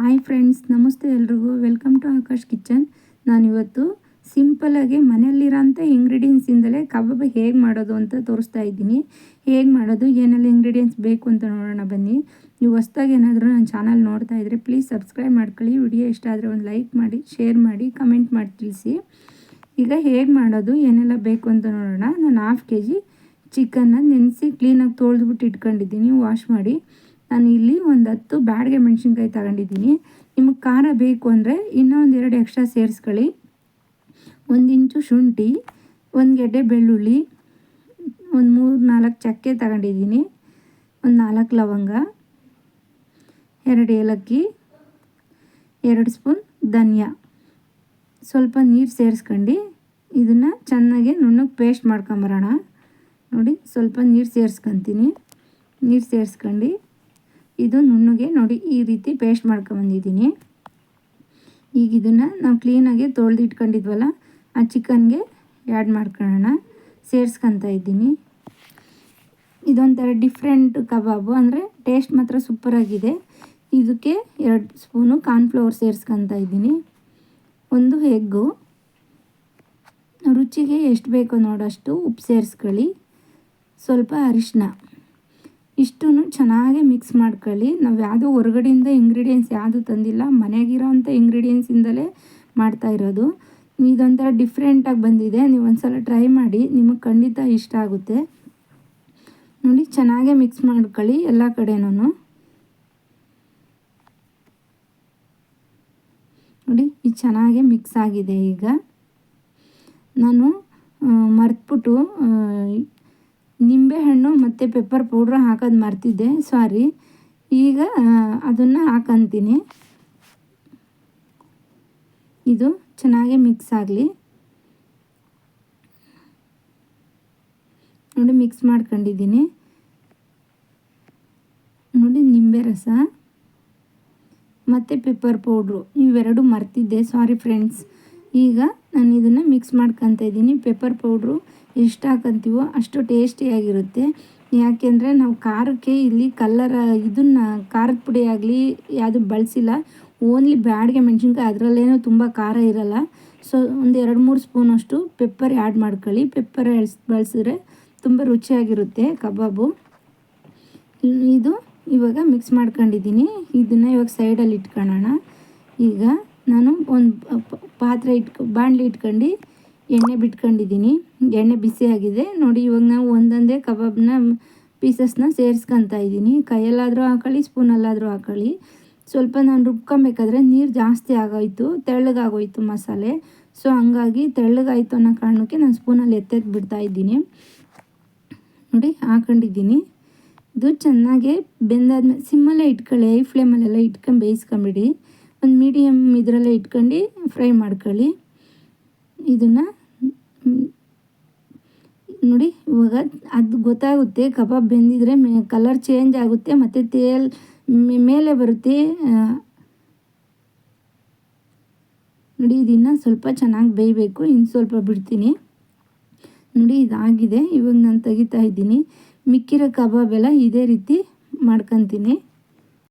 Hi friends ನಮಸ್ತೆ ಎಲ್ರಿಗೂ. Welcome to Akash kitchen ನಾನಿವತ್ತು ಸಿಂಪಲಾಗಿ ಮನೆಯಲ್ಲಿರೋಂಥ ಇಂಗ್ರೀಡಿಯೆಂಟ್ಸಿಂದಲೇ ಕಬಾಬ್ ಹೇಗೆ ಮಾಡೋದು ಅಂತ ತೋರಿಸ್ತಾ ಇದ್ದೀನಿ. ಹೇಗೆ ಮಾಡೋದು, ಏನೆಲ್ಲ ಇಂಗ್ರೀಡಿಯೆಂಟ್ಸ್ ಬೇಕು ಅಂತ ನೋಡೋಣ ಬನ್ನಿ. ನೀವು ಹೊಸ್ದಾಗಿ ಏನಾದರೂ ನನ್ನ ಚಾನಲ್ ನೋಡ್ತಾ ಇದ್ದರೆ ಪ್ಲೀಸ್ ಸಬ್ಸ್ಕ್ರೈಬ್ ಮಾಡ್ಕೊಳ್ಳಿ. ವಿಡಿಯೋ ಇಷ್ಟ ಆದರೆ ಒಂದು ಲೈಕ್ ಮಾಡಿ ಶೇರ್ ಮಾಡಿ ಕಮೆಂಟ್ ಮಾಡಿ ತಿಳಿಸಿ. ಈಗ ಹೇಗೆ ಮಾಡೋದು, ಏನೆಲ್ಲ ಬೇಕು ಅಂತ ನೋಡೋಣ. ನಾನು ಹಾಫ್ ಕೆ ಜಿ ಚಿಕನ್ನ ನೆನೆಸಿ ಕ್ಲೀನಾಗಿ ತೊಳೆದ್ಬಿಟ್ಟು ಇಟ್ಕೊಂಡಿದ್ದೀನಿ. ವಾಶ್ ಮಾಡಿ. ನಾನು ಇಲ್ಲಿ ಒಂದು ಹತ್ತು ಬ್ಯಾಡ್ಗೆ ಮೆಣಸಿನ್ಕಾಯಿ ತಗೊಂಡಿದ್ದೀನಿ. ನಿಮಗೆ ಖಾರ ಬೇಕು ಅಂದರೆ ಇನ್ನೂ ಒಂದು ಎರಡು ಎಕ್ಸ್ಟ್ರಾ ಸೇರಿಸ್ಕೊಳ್ಳಿ. ಒಂದು ಇಂಚು ಶುಂಠಿ, ಒಂದು ಗೆಡ್ಡೆ ಬೆಳ್ಳುಳ್ಳಿ, ಒಂದು ಮೂರು ನಾಲ್ಕು ಚಕ್ಕೆ ತಗೊಂಡಿದ್ದೀನಿ. ಒಂದು ನಾಲ್ಕು ಲವಂಗ, ಎರಡು ಏಲಕ್ಕಿ, ಎರಡು ಸ್ಪೂನ್ ಧನಿಯಾ. ಸ್ವಲ್ಪ ನೀರು ಸೇರಿಸ್ಕೊಂಡು ಇದನ್ನು ಚೆನ್ನಾಗಿ ನುಣ್ಣಗೆ ಪೇಸ್ಟ್ ಮಾಡ್ಕೊಂಬರೋಣ. ನೋಡಿ ಸ್ವಲ್ಪ ನೀರು ಸೇರಿಸ್ಕೊತೀನಿ. ನೀರು ಸೇರಿಸ್ಕೊಂಡು. ಇದು ನುಣ್ಣಗೆ ನೋಡಿ ಈ ರೀತಿ ಪೇಸ್ಟ್ ಮಾಡ್ಕೊಂಬಂದಿದ್ದೀನಿ ಈಗ ಇದನ್ನು ನಾವು ಕ್ಲೀನಾಗಿ ತೊಳೆದು ಇಟ್ಕೊಂಡಿದ್ವಲ್ಲ, ಆ ಚಿಕನ್ಗೆ ಆ್ಯಡ್ ಮಾಡ್ಕೊಳ್ಳೋಣ. ಸೇರಿಸ್ಕೊತ ಇದ್ದೀನಿ. ಇದೊಂಥರ ಡಿಫ್ರೆಂಟ್ ಕಬಾಬು, ಅಂದರೆ ಟೇಸ್ಟ್ ಮಾತ್ರ ಸೂಪರಾಗಿದೆ ಇದಕ್ಕೆ ಎರಡು ಸ್ಪೂನು ಕಾರ್ನ್ಫ್ಲವರ್ ಸೇರಿಸ್ಕೊತ ಇದ್ದೀನಿ. ಒಂದು ಎಗ್ಗು. ರುಚಿಗೆ ಎಷ್ಟು ಬೇಕೋ ನೋಡೋಷ್ಟು ಉಪ್ಪು ಸೇರಿಸ್ಕೊಳ್ಳಿ. ಸ್ವಲ್ಪ ಅರಿಶಿನ ಇಷ್ಟೂ ಚೆನ್ನಾಗಿ ಮಿಕ್ಸ್ ಮಾಡ್ಕೊಳ್ಳಿ. ನಾವು ಯಾವುದೂ ಹೊರಗಡೆಯಿಂದ ಇಂಗ್ರೀಡಿಯೆಂಟ್ಸ್ ಯಾವುದು ತಂದಿಲ್ಲ. ಮನೆಗಿರೋಂಥ ಇಂಗ್ರೀಡಿಯೆಂಟ್ಸಿಂದಲೇ ಮಾಡ್ತಾ ಇರೋದು. ಇದೊಂಥರ ಡಿಫ್ರೆಂಟಾಗಿ ಬಂದಿದೆ. ನೀವು ಒಂದು ಸಲ ಟ್ರೈ ಮಾಡಿ, ನಿಮಗೆ ಖಂಡಿತ ಇಷ್ಟ ಆಗುತ್ತೆ. ನೋಡಿ, ಚೆನ್ನಾಗೇ ಮಿಕ್ಸ್ ಮಾಡ್ಕೊಳ್ಳಿ ಎಲ್ಲ ಕಡೆನೂ ನೋಡಿ, ಇದು ಚೆನ್ನಾಗೇ ಮಿಕ್ಸ್ ಆಗಿದೆ ಈಗ. ನಾನು ಮರ್ತ್ಬಿಟ್ಟು ನಿಂಬೆಹಣ್ಣು ಮತ್ತು ಪೆಪ್ಪರ್ ಪೌಡ್ರ್ ಹಾಕೋದು ಮರ್ತಿದ್ದೆ. ಸಾರಿ ಈಗ ಅದನ್ನು ಹಾಕಂತೀನಿ. ಇದು ಚೆನ್ನಾಗಿ ಮಿಕ್ಸ್ ಆಗಲಿ. ನೋಡಿ ಮಿಕ್ಸ್ ಮಾಡ್ಕೊಂಡಿದ್ದೀನಿ. ನೋಡಿ, ನಿಂಬೆ ರಸ ಮತ್ತು ಪೆಪ್ಪರ್ ಪೌಡ್ರು ಇವೆರಡು ಮರ್ತಿದ್ದೆ. ಸಾರಿ ಫ್ರೆಂಡ್ಸ್ ಈಗ ನಾನು ಇದನ್ನು ಮಿಕ್ಸ್ ಮಾಡ್ಕೊತ ಇದ್ದೀನಿ. ಪೆಪ್ಪರ್ ಪೌಡ್ರು ಎಷ್ಟು ಹಾಕಂತೀವೋ ಅಷ್ಟು ಟೇಸ್ಟಿಯಾಗಿರುತ್ತೆ. ಯಾಕೆಂದರೆ ನಾವು ಖಾರಕ್ಕೆ ಇಲ್ಲಿ ಕಲ್ಲರ ಇದನ್ನು ಖಾರದ ಪುಡಿ ಆಗಲಿ ಯಾವುದು ಬಳಸಿಲ್ಲ. ಓನ್ಲಿ ಬ್ಯಾಡಿಗೆ ಮೆಣಸಿನ್ಕಾಯಿ ಅದರಲ್ಲೇನೂ ತುಂಬ ಖಾರ ಇರಲ್ಲ. ಸೊ ಒಂದು ಎರಡು ಮೂರು ಸ್ಪೂನಷ್ಟು ಪೆಪ್ಪರ್ ಆ್ಯಡ್ ಮಾಡ್ಕೊಳ್ಳಿ. ಪೆಪ್ಪರ್ ಎಳ್ಸ್ ಬಳಸಿದ್ರೆ ತುಂಬ ರುಚಿಯಾಗಿರುತ್ತೆ ಕಬಾಬು. ಇದು ಇವಾಗ ಮಿಕ್ಸ್ ಮಾಡ್ಕೊಂಡಿದ್ದೀನಿ. ಇದನ್ನು ಇವಾಗ ಸೈಡಲ್ಲಿ ಇಟ್ಕೊಳ್ಳೋಣ. ಈಗ ನಾನು ಒಂದು ಪಾತ್ರೆ ಇಟ್ಕೊ, ಬಾಣಲಿ ಇಟ್ಕೊಂಡು ಎಣ್ಣೆ ಬಿಟ್ಕೊಂಡಿದ್ದೀನಿ. ಎಣ್ಣೆ ಆಗಿದೆ ನೋಡಿ, ಇವಾಗ ನಾವು ಒಂದೊಂದೇ ಕಬಾಬ್ನ ಪೀಸಸ್ನ ಸೇರಿಸ್ಕೊತಾ ಇದ್ದೀನಿ. ಕೈಯಲ್ಲಾದರೂ ಹಾಕೊಳ್ಳಿ, ಸ್ಪೂನಲ್ಲಾದರೂ ಹಾಕೊಳ್ಳಿ. ಸ್ವಲ್ಪ ನಾನು ರುಬ್ಕೊಬೇಕಾದ್ರೆ ನೀರು ಜಾಸ್ತಿ ಆಗೋಯ್ತು, ತೆಳ್ಳಗಾಗೋಯ್ತು ಮಸಾಲೆ. ಸೊ, ಹಂಗಾಗಿ ತೆಳ್ಳಗಾಯಿತು ಅನ್ನೋ ಕಾರಣಕ್ಕೆ ನಾನು ಸ್ಪೂನಲ್ಲಿ ಎತ್ತೆತ್ತು ಬಿಡ್ತಾ ಇದ್ದೀನಿ. ನೋಡಿ, ಹಾಕೊಂಡಿದ್ದೀನಿ. ಇದು ಚೆನ್ನಾಗಿ ಬೆಂದಾದ್ಮೇಲೆ ಸಿಮ್ಮಲ್ಲೇ ಇಟ್ಕೊಳ್ಳಿ ಐ ಫ್ಲೇಮಲ್ಲೆಲ್ಲ ಇಟ್ಕೊಂಡು ಬೇಯಿಸ್ಕೊಂಬಿಡಿ. ಒಂದು ಮೀಡಿಯಮ್ ಇದರಲ್ಲೇ ಇಟ್ಕೊಂಡು ಫ್ರೈ ಮಾಡ್ಕೊಳ್ಳಿ. ಇದನ್ನು ನೋಡಿ, ಇವಾಗ ಅದು ಗೊತ್ತಾಗುತ್ತೆ ಕಬಾಬ್ ಬೆಂದಿದ್ರೆ ಕಲರ್ ಚೇಂಜ್ ಆಗುತ್ತೆ, ಮತ್ತು ತೇಲ್ ಮೇಲೆ ಬರುತ್ತೆ. ನೋಡಿ, ಇದನ್ನು ಸ್ವಲ್ಪ ಚೆನ್ನಾಗಿ ಬೇಯಬೇಕು, ಇನ್ನು ಸ್ವಲ್ಪ ಬಿಡ್ತೀನಿ. ನೋಡಿ, ಇದಾಗಿದೆ, ಇವಾಗ ನಾನು ತೆಗಿತಾ ಇದ್ದೀನಿ. ಮಿಕ್ಕಿರೋ ಕಬಾಬೆಲ್ಲ ಇದೇ ರೀತಿ ಮಾಡ್ಕೊತೀನಿ.